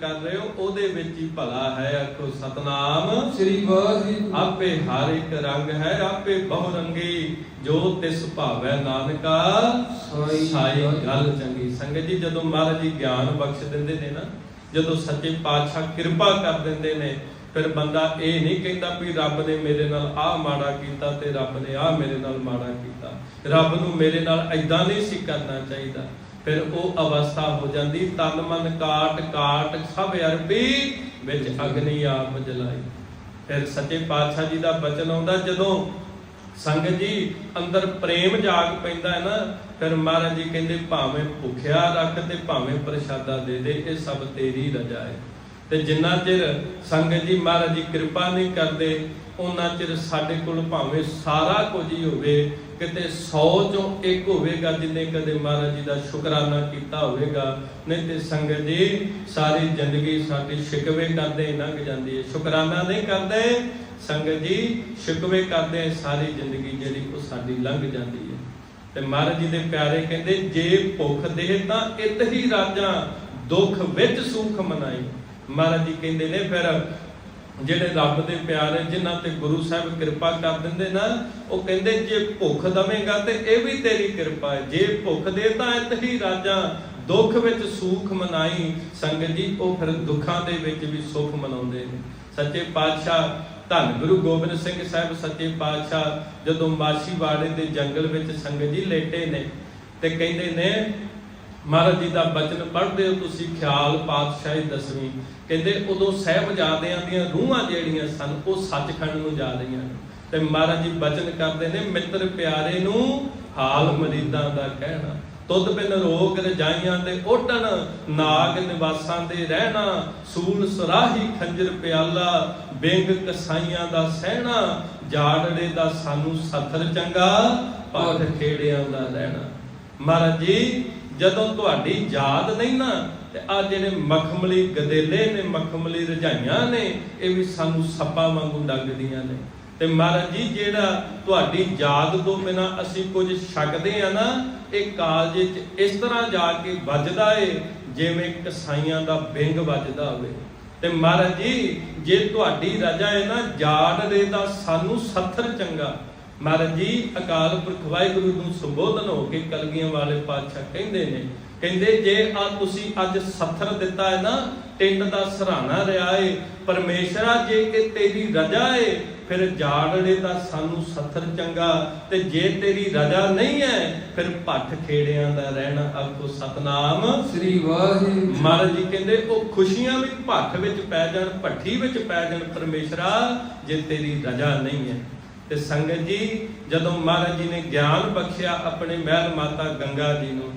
ਕਰ ਰਹੇ ਹੋ ਉਹਦੇ ਵਿੱਚ ਹੀ ਭਲਾ ਹੈ ਆਖੋ ਸਤਨਾਮ। ਸ੍ਰੀ ਵਾਹਿਗੁਰੂ। ਆਪੇ ਹਰ ਇੱਕ ਰੰਗ ਹੈ ਆਪੇ ਬਹੁ ਰੰਗੀ ਜੋ ਤਿਸ ਭਾਵੈ ਨਾਨਕਾ। ਸਾਈ ਗੱਲ ਚੰਗੀ। ਸੰਗਤ ਜੀ ਜਦੋਂ ਮਹਾਰਾਜ ਜੀ ਗਿਆਨ ਬਖਸ਼ ਦਿੰਦੇ ਨੇ ਨਾ ਜਦੋਂ ਸੱਚੇ ਪਾਤਸ਼ਾਹ ਕਿਰਪਾ ਕਰ ਦਿੰਦੇ ਨੇ ਫਿਰ ਬੰਦਾ ਇਹ ਨਹੀਂ ਕਹਿੰਦਾ ਵੀ ਰੱਬ ਨੇ ਮੇਰੇ ਨਾਲ ਆਹ ਮਾੜਾ ਕੀਤਾ ਤੇ ਰੱਬ ਨੇ ਆਹ ਮੇਰੇ ਨਾਲ ਮਾੜਾ ਕੀਤਾ। ਰੱਬ ਨੂੰ ਮੇਰੇ ਨਾਲ ਐਦਾਂ ਨਹੀਂ ਸੀ ਕਰਨਾ ਚਾਹੀਦਾ। ਫਿਰ ਉਹ ਅਵਸਥਾ ਹੋ ਜਾਂਦੀ, ਤਨ ਮਨ ਕਾਟ ਕਾਟ ਸਭ ਅਰਬੀ ਵਿੱਚ ਅਗਨੀ ਆਪ ਜਲਾਈ। ਫਿਰ ਸੱਚੇ ਪਾਤਸ਼ਾਹ ਜੀ ਦਾ ਬਚਨ ਆਉਂਦਾ, ਜਦੋਂ ਸੰਗਤ ਜੀ ਅੰਦਰ ਪ੍ਰੇਮ ਜਾਗ ਪੈਂਦਾ ਹੈ ਨਾ, ਫਿਰ ਮਹਾਰਾਜ ਜੀ ਕਹਿੰਦੇ, ਭਾਵੇਂ ਭੁੱਖਿਆ ਰੱਖ ਤੇ ਭਾਵੇਂ ਪ੍ਰਸ਼ਾਦਾ ਦੇ ਦੇ, ਇਹ ਸਭ ਤੇਰੀ ਰਜਾ ਹੈ। ਤੇ ਜਿੰਨਾ ਚਿਰ ਸੰਗਤ ਜੀ ਮਹਾਰਾਜ ਜੀ ਕਿਰਪਾ ਨਹੀਂ ਕਰਦੇ, ਉਹਨਾਂ ਚਿਰ ਸਾਡੇ ਕੋਲ ਭਾਵੇਂ ਸਾਰਾ ਕੁਝ ਹੀ ਹੋਵੇ ਕਿਤੇ 100 ਚੋਂ ਇੱਕ ਹੋਵੇਗਾ, ਜਿੰਨੇ ਕਦੇ ਮਹਾਰਾਜ ਜੀ ਦਾ ਸ਼ੁਕਰਾਨਾ ਕੀਤਾ ਹੋਵੇਗਾ। ਨਹੀਂ ਤੇ ਸੰਗਤ ਜੀ, ਸਾਰੀ ਜ਼ਿੰਦਗੀ ਸਾਡੀ ਸ਼ਿਕਵੇ ਕਰਦੇ, ਲੰਘ ਜਾਂਦੀ ਹੈ। ਸ਼ੁਕਰਾਨਾ ਨਹੀਂ ਕਰਦੇ, ਸੰਗਤ ਜੀ, ਸ਼ਿਕਵੇ ਕਰਦੇ, ਸਾਰੀ ਜ਼ਿੰਦਗੀ ਜਿਹੜੀ ਉਹ ਸਾਡੀ ਲੰਘ ਜਾਂਦੀ ਹੈ। ਤੇ ਮਹਾਰਾਜ ਜੀ ਦੇ ਪਿਆਰੇ ਕਹਿੰਦੇ, ਜੇ ਭੁੱਖ ਦੇ ਤਾਂ ਇਤ ਹੀ ਰਾਜਾਂ, ਦੁੱਖ ਵਿੱਚ ਸੁਖ ਮਨਾਈ। ਮਹਾਰਾਜ ਜੀ ਕਹਿੰਦੇ ਨੇ ਫਿਰ ਜਿਹੜੇ ਰੱਬ ਦੇ ਪਿਆਰੇ ਜਿਨ੍ਹਾਂ ਤੇ ਗੁਰੂ ਸਾਹਿਬ ਕਿਰਪਾ ਕਰ ਦਿੰਦੇ ਨਾ, ਉਹ ਕਹਿੰਦੇ, ਜੇ ਭੁੱਖ ਦਵੇਂਗਾ ਤੇ ਇਹ ਵੀ ਤੇਰੀ ਕਿਰਪਾ ਹੈ। ਜੇ ਭੁੱਖ ਦੇ ਤਾਂ ਇਤ ਰਾਜਾਂ। ਦੁੱਖ ਵਿੱਚ ਸੁਖ ਮਨਾਈ। ਸੰਗਤ ਜੀ, ਉਹ ਫਿਰ ਦੁੱਖਾਂ ਦੇ ਵਿੱਚ ਵੀ ਸੁਖ ਮਨਾਉਂਦੇ ਨੇ। ਸੱਚੇ ਪਾਤਸ਼ਾਹ, ਧੰਨ ਗੁਰੂ ਗੋਬਿੰਦ ਸਿੰਘ ਸਾਹਿਬ, ਸੱਚੇ ਪਾਤਸ਼ਾਹ, ਜਦੋਂ ਮਾਛੀਵਾੜੇ ਦੇ ਜੰਗਲ ਵਿੱਚ ਸੰਗਤ ਜੀ ਲੇਟੇ ਨੇ ਤੇ ਕਹਿੰਦੇ ਨੇ ਮਹਾਰਾਜ ਜੀ ਦਾ ਬਚਨ ਪੜ੍ਹਦੇ ਹੋ ਤੁਸੀਂ, ਖਿਆਲ ਪਾਤਸ਼ਾਹੀ ਦਸਵੀਂ। ਕਹਿੰਦੇ ਉਦੋਂ ਸਹਿਬਜ਼ਾਦਿਆਂ ਦੀਆਂ ਰੂਹਾਂ ਜਿਹੜੀਆਂ ਸਨ, ਉਹ ਸੱਚਖੰਡ ਨੂੰ ਜਾ ਰਹੀਆਂ ਤੇ ਮਹਾਰਾਜ ਜੀ ਬਚਨ ਕਰਦੇ ਨੇ, ਮਿੱਤਰ ਪਿਆਰੇ ਨੂੰ ਹਾਲ ਮਰੀਦਾਂ ਦਾ ਕਹਿਣਾ। ਤੁਧ ਬਿਨ ਰੋਗ ਰਜਾਈਆਂ ਤੇ ਓਟਣ, ਨਾਗ ਨਿਵਾਸਾਂ ਦੇ ਰਹਿਣਾ। ਸੂਲ ਸਰਾਹੀ ਖੰਜਰ ਪਿਆਲਾ, ਬਿੰਗ ਕਸਾਈਆਂ ਦਾ ਸਹਿਣਾ। ਜਾੜੜੇ ਦਾ ਸਾਨੂੰ ਸਥਰ ਚੰਗਾ ਪੱਠ ਖੇੜਿਆਂ ਦਾ ਰਹਿਣਾ। ਮਹਾਰਾਜ ਜੀ ਜਦੋਂ ਤੁਹਾਡੀ ਯਾਦ ਨਹੀਂ ਨਾ, ਤੇ ਆ ਜਿਹੜੇ ਮਖਮਲੀ ਗਦੇਲੇ ਨੇ, ਮਖਮਲੀ ਰਜਾਈਆਂ ਨੇ, ਇਹ ਵੀ ਸਾਨੂੰ ਸੱਪਾਂ ਵਾਂਗੂ ਡੰਗਦੀਆਂ ਨੇ। ਤੇ ਮਹਾਰਾਜ ਜੀ, ਜਿਹੜਾ ਤੁਹਾਡੀ ਯਾਦ ਤੋਂ ਬਿਨਾ ਅਸੀਂ ਕੁਝ ਛਕਦੇ ਆ ਨਾ, ਇਹ ਕਾਲਜ ਚ ਇਸ ਤਰ੍ਹਾਂ ਜਾ ਕੇ ਵੱਜਦਾ ਏ, ਜਿਵੇਂ ਕਸਾਈਆਂ ਦਾ ਬਿੰਗ ਵੱਜਦਾ ਹੋਵੇ। ਤੇ ਮਹਾਰਾਜ ਜੀ, ਜੇ ਤੁਹਾਡੀ ਰਜਾ ਹੈ ਨਾ ਜਾੜ ਦੇ ਤਾਂ ਸਾਨੂੰ ਸੱਥਰ ਚੰਗਾ। ਮਹਾਰਾਜ ਜੀ ਅਕਾਲ ਪੁਰਖ ਵਾਹਿਗੁਰੂ ਨੂੰ ਸੰਬੋਧਨ ਹੋ ਕੇ ਕਲਗੀਆਂ ਵਾਲੇ ਪਾਤਸ਼ਾਹ ਕਹਿੰਦੇ ਨੇ ਕਹਿੰਦੇ ਜੇ ਆ ਤੁਸੀਂ ਅੱਜ ਸੱਥਰ ਦਿੱਤਾ ਹੈ ਨਾ ਟਿੰਡ ਦਾ ਸਹਾਰਾ ਰਿਹਾ ਏ ਪਰਮੇਸ਼ਰਾ ਜੇ ਇਹ ਤੇਰੀ ਰਜਾ ਏ ਫਿਰ ਜਾੜੜੇ ਦਾ ਸਾਨੂੰ ਸੱਥਰ ਚੰਗਾ ਤੇ ਜੇ ਤੇਰੀ ਰਜਾ ਨਹੀਂ ਹੈ ਫਿਰ ਭੱਠ ਖੇੜਿਆਂ ਦਾ ਰਹਿਣਾ ਆਖੋ ਸਤਨਾਮ। ਸ੍ਰੀ ਵਾਹਿਗੁਰੂ ਮਹਾਰਾਜ ਜੀ ਕਹਿੰਦੇ ਉਹ ਖੁਸ਼ੀਆਂ ਵੀ ਭੱਠ ਵਿੱਚ ਪੈ ਜਾਣ ਭੱਠੀ ਵਿੱਚ ਪੈ ਜਾਣ ਪਰਮੇਸ਼ਰਾ ਜੇ ਤੇਰੀ ਰਜਾ ਨਹੀਂ ਹੈ। ਤੇ ਸੰਗਤ ਜੀ, ਜਦੋਂ ਮਹਾਰਾਜ ਜੀ ਨੇ ਗਿਆਨ ਬਖਸ਼ਿਆ ਆਪਣੇ ਮਹਿਲ ਮਾਤਾ ਗੰਗਾ ਜੀ ਨੂੰ